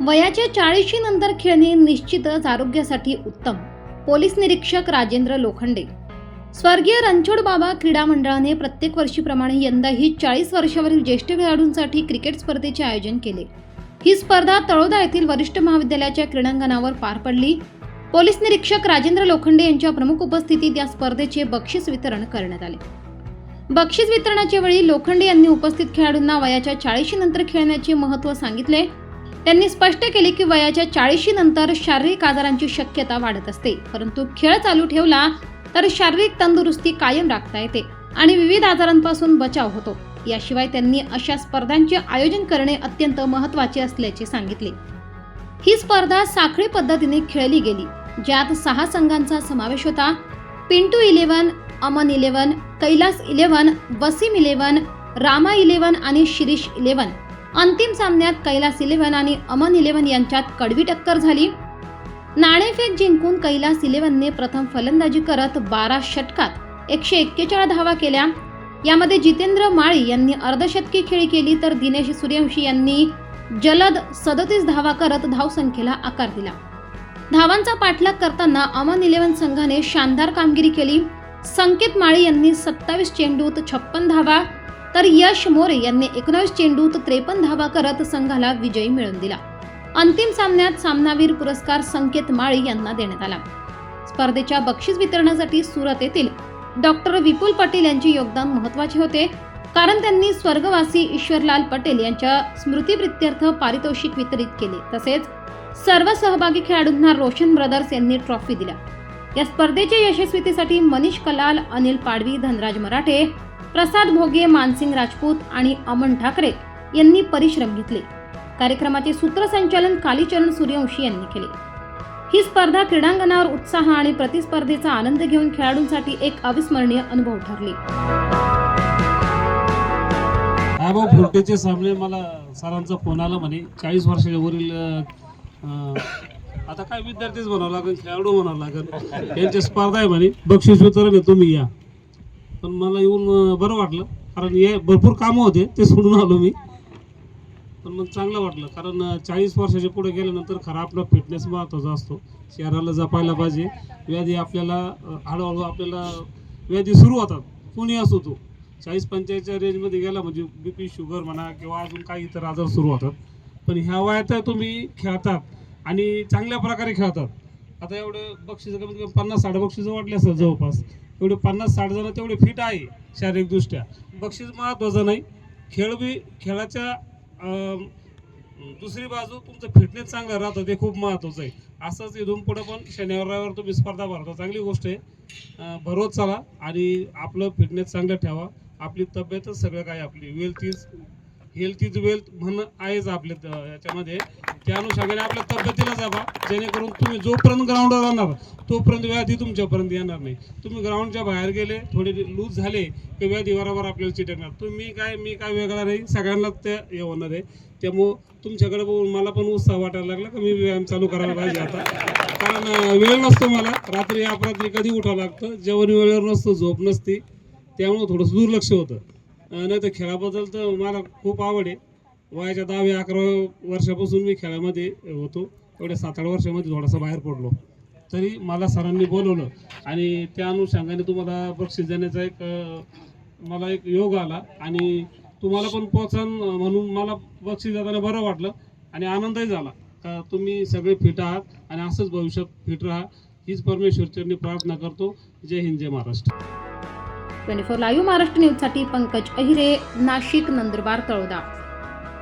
वयाच्या चाळीशी नंतर खेळणे निश्चितच आरोग्यासाठी उत्तम. पोलीस निरीक्षक राजेंद्र लोखंडे. स्वर्गीय रणछोड बाबा क्रीडा मंडळाने प्रत्येक वर्षीप्रमाणे यंदाही चाळीस वर्षावरील ज्येष्ठ खेळाडूंसाठी क्रिकेट स्पर्धेचे आयोजन केले. ही स्पर्धा तळोदा येथील वरिष्ठ महाविद्यालयाच्या क्रीडांगणावर पार पडली. पोलीस निरीक्षक राजेंद्र लोखंडे यांच्या प्रमुख उपस्थितीत या स्पर्धेचे बक्षीस वितरण करण्यात आले. बक्षीस वितरणाच्या वेळी लोखंडे यांनी उपस्थित खेळाडूंना वयाच्या चाळीशी नंतर खेळण्याचे महत्त्व सांगितले. त्यांनी स्पष्ट केले की वयाच्या चाळीशी नंतर शारीरिक आजारांची शक्यता वाढत असते. परंतु खेळ चालू ठेवला तर शारीरिक तंदुरुस्ती कायम राखता येते आणि विविध आजारांपासून बचाव होतो. याशिवाय त्यांनी अशा स्पर्धांचे आयोजन करणे अत्यंत महत्त्वाचे असल्याचे सांगितले. ही स्पर्धा साखळी पद्धतीने खेळली गेली ज्यात सहा संघांचा समावेश होता. Pintu eleven Aman eleven Kailas eleven Wasim eleven Rama eleven आणि शिरीष इलेव्हन. अंतिम सामन्यात कैलास इलेव्हन आणि अमन इलेव्हन यांच्यात कडवी टक्कर झाली. नाणेफेक जिंकून कैलास इलेव्हनने प्रथम फलंदाजी करत बारा षटकात एकशे एक्केचाळीस धावा केल्या. यामध्ये जितेंद्र माळी यांनी अर्धशतकी खेळी केली तर दिनेश सूर्यवंशी यांनी जलद सदतीस धावा करत धावसंख्येला आकार दिला. धावांचा पाठलाग करताना अमन इलेव्हन संघाने शानदार कामगिरी केली. संकेत माळी यांनी सत्तावीस चेंडूत छप्पन धावा तर यश मोरे यांनी एकोणावीस चेंडूत त्रेपन्न धावा करत संघाला विजयी मिळवून दिला. अंतिम सामन्यात सामनावीर पुरस्कार संकेत माळी यांना देण्यात आला. स्पर्धेच्या बक्षीस वितरणासाठी सुरत येथील डॉक्टर विपुल पटेल यांचे योगदान महत्त्वाचे होते कारण त्यांनी स्वर्गवासी ईश्वरलाल पटेल यांच्या स्मृतीप्रित्यर्थ पारितोषिक वितरित केले. तसेच सर्व सहभागी खेळाडूंना रोशन ब्रदर्स यांनी ट्रॉफी दिल्या. या स्पर्धेच्या यशस्वीतेसाठी मनीष कलाल अनिल पाडवी धनराज मराठे प्रसाद भोगे मानसिंग राजपूत आणि अमन ठाकरे यांनी परिश्रम घेतले. कार्यक्रमाचे सूत्रसंचालन कालीचरण सूर्यवंशी यांनी केले. ही स्पर्धा क्रीडांगणावर उत्साह आणि प्रतिस्पर्धेचा आनंद घेऊन खेळाडूंसाठी एक अविस्मरणीय अनुभव ठरली. आबा फुलटेचे सामने मला सरांचा फोन आला म्हणे. चाळीस वर्षाच्या वरील आता काय विद्यार्थीच म्हणावं लागेल खेळाडू म्हणावं लागेल. यांची स्पर्धा आहे म्हणे. बक्षीस वितरण आहे तुम्ही या. पण मला येऊन बरं वाटलं. कारण हे भरपूर कामं होते ते सोडून आलो मी. पण मग चांगलं वाटलं. कारण चाळीस वर्षाच्या पुढे गेल्यानंतर खरा आपला फिटनेस महत्त्वाचा असतो. शहराला जपायला पाहिजे. व्याधी आपल्याला हळूहळू आपल्याला व्याधी सुरू होतात. कोणी असो तो. चाळीस पंचाळीसच्या रेंजमध्ये गेला म्हणजे बी पी शुगर म्हणा किंवा अजून काही इतर आजार सुरू होतात. पण ह्या वयात तुम्ही खेळतात आणि चांगल्या प्रकारे खेळतात. आता एवढं बक्षीस कमीत कमी पन्नास साठ बक्षीस वाटले असेल जवळपास. एवढे पन्नास साठ जण तेवढे फिट आहे शारीरिकदृष्ट्या. बक्षीस महत्त्वाचं नाही. खेळ बी खेळाच्या दुसरी बाजू तुमचं फिटनेस चांगलं राहतं ते खूप महत्त्वाचं आहे. असंच इथून पुढं पण शनिवार रविवार तुम्ही स्पर्धा भरता. चांगली गोष्ट आहे. भरवत चला आणि आपलं फिटनेस चांगलं ठेवा. आपली तब्येतच सगळं काय आपली. Wealth is health is wealth म्हणणं आहेच आपल्या याच्यामध्ये. त्या अनुषंगाने आपल्या तब्येतीला जावा. जेणेकरून तुम्ही जोपर्यंत ग्राउंडवर राहणार तोपर्यंत व्याधी तुमच्यापर्यंत येणार नाही. तुम्ही ग्राउंडच्या बाहेर गेले थोडे लूज झाले की व्याधी बरोबर आपल्याला चिटकणार. तुम्ही काय मी काय वेगळा नाही सगळ्यांनाच ते हे होणार आहे. त्यामुळं तुमच्याकडे बघून मला पण उत्साह वाटायला लागला की मी व्यायाम चालू करायला पाहिजे आता. कारण वेळ नसतो मला. रात्री अपरात्री कधी उठावं लागतं? जेवण वेळेवर नसतं झोप नसते. त्यामुळं थोडंसं दुर्लक्ष होतं. नाही तर खेळाबद्दल तर मला खूप आवड आहे. वयाच्या दहाव्या अकरा वर्षापासून मी खेळामध्ये होतो. एवढ्या सात आठ वर्षामध्ये थोडासा बाहेर पडलो. तरी मला सरांनी बोलवलं आणि त्या अनुषंगाने तुम्हाला बक्षीस देण्याचा एक मला एक योग आला आणि तुम्हाला पण प्रोत्साहन म्हणून मला बक्षीस देताना बरं वाटलं आणि आनंदही झाला. का तुम्ही सगळे फिट आहात आणि असंच भविष्यात फिट राहा हीच परमेश्वरचरणी प्रार्थना करतो. जय हिंद जय Maharashtra. Twenty four live Maharashtra न्यूजसाठी पंकज अहिरे नाशिक नंदुरबार तळोदा.